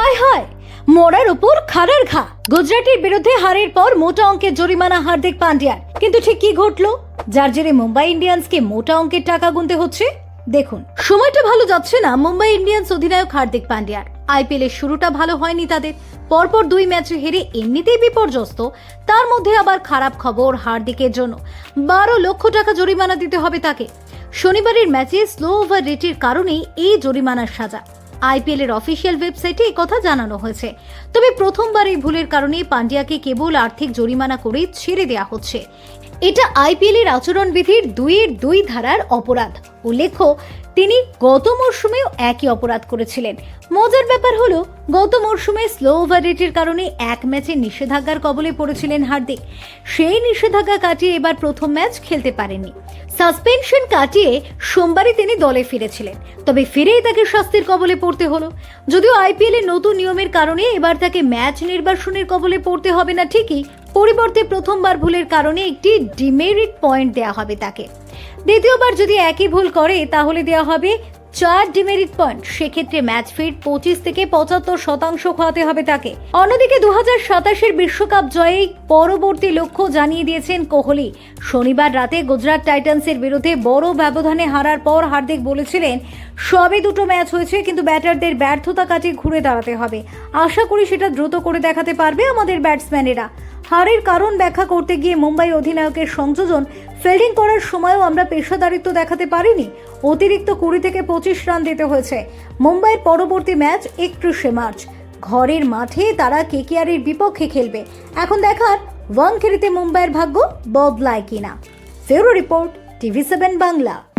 হায় হায় মোড়ার উপর খাড়ার ঘা। গুজরাটের বিরুদ্ধে হারের পর মোটা অঙ্কের জরিমানা হার্দিক পান্ডিয়ার। কিন্তু ঠিক কি ঘটলো? যার জেরে মুম্বাই ইন্ডিয়ান্সকে মোটা অঙ্কের টাকা গুনতে হচ্ছে? দেখুন, সময়টা ভালো যাচ্ছে না মুম্বাই ইন্ডিয়ান্স অধিনায়ক হার্দিক পান্ডিয়ার। আইপিএল এর শুরুটা ভালো হয়নি তাদের। পরপর দুই ম্যাচে হেরে এমনিতেই বিপর্যস্ত, তার মধ্যে আবার খারাপ খবর হার্দিকের জন্য। বারো লক্ষ টাকা জরিমানা দিতে হবে তাকে। শনিবারের ম্যাচে স্লো ওভার রেটের কারণেই এই জরিমানার সাজা। আইপিএল এর অফিসিয়াল ওয়েবসাইটে কথা জানানো হয়েছে। তবে প্রথমবার এই ভুলের কারণে পান্ডিয়াকে কেবল আর্থিক জরিমানা করেই ছেড়ে দেওয়া হচ্ছে। এটা আইপিএলের আচরণবিধির দুইয়ের দুই ধারার অপরাধ। উল্লেখ্য তিনি গত মরশুমেও একই অপরাধ করেছিলেন। মজার ব্যাপার হলো, গত মরশুমে স্লো ওভার রেটের কারণে এক ম্যাচে নিষেধাজ্ঞার কবলে পড়েছিলেন হার্দিক। সেই নিষেধাজ্ঞা কাটিয়ে এবার প্রথম ম্যাচ খেলতে পারেননি। সাসপেনশন কাটিয়ে সোমবারই তিনি দলে ফিরেছিলেন। তবে ফিরেই তাকে শাস্তির কবলে পড়তে হলো। যদিও আইপিএল এর নতুন নিয়মের কারণে এবার তাকে ম্যাচ নির্বাসনের কবলে পড়তে হবে না ঠিকই, পরিবর্তে প্রথমবার ভুলের কারণে একটি ডিমেরিট পয়েন্ট দেওয়া হবে তাকে। দ্বিতীয়বার যদি একই ভুল করে, তাহলে দেওয়া হবে চার ডিমেরিট পয়েন্ট। সেক্ষেত্রে ম্যাচ ফিট পঁচিশ থেকে পঁচাত্তর শতাংশ খোয়াতে হবে তাকে। অন্যদিকে দু হাজার সাতাশের বিশ্বকাপ জয়ে পরবর্তী লক্ষ্য জানিয়ে দিয়েছেন কোহলি। শনিবার রাতে গুজরাট টাইটান্সের বিরুদ্ধে বড় ব্যবধানে হারার পর হার্দিক বলেছিলেন, সবে দুটো ম্যাচ হয়েছে, কিন্তু ব্যাটারদের ব্যর্থতা কাটিয়ে ঘুরে দাঁড়াতে হবে। আশা করি সেটা দ্রুত করে দেখাতে পারবে আমাদের ব্যাটসম্যানেরা। হারের কারণ ব্যাখ্যা করতে গিয়ে মুম্বাই অধিনায়কের সংযোজন ফিল্ডিং করার সময়ও আমরা পেশাদারিত্ব দেখাতে পারিনি। অতিরিক্ত কুড়ি থেকে পঁচিশ রান দিতে হয়েছে। মুম্বাইয়ের পরবর্তী ম্যাচ একত্রিশে মার্চ। ঘরের মাঠে তারা কেকেআরের বিপক্ষে খেলবে। এখন দেখার ওয়ানখেরিতে মুম্বাইয়ের ভাগ্য বদলায় কিনা। ফেরো রিপোর্ট টিভি সেভেন বাংলা।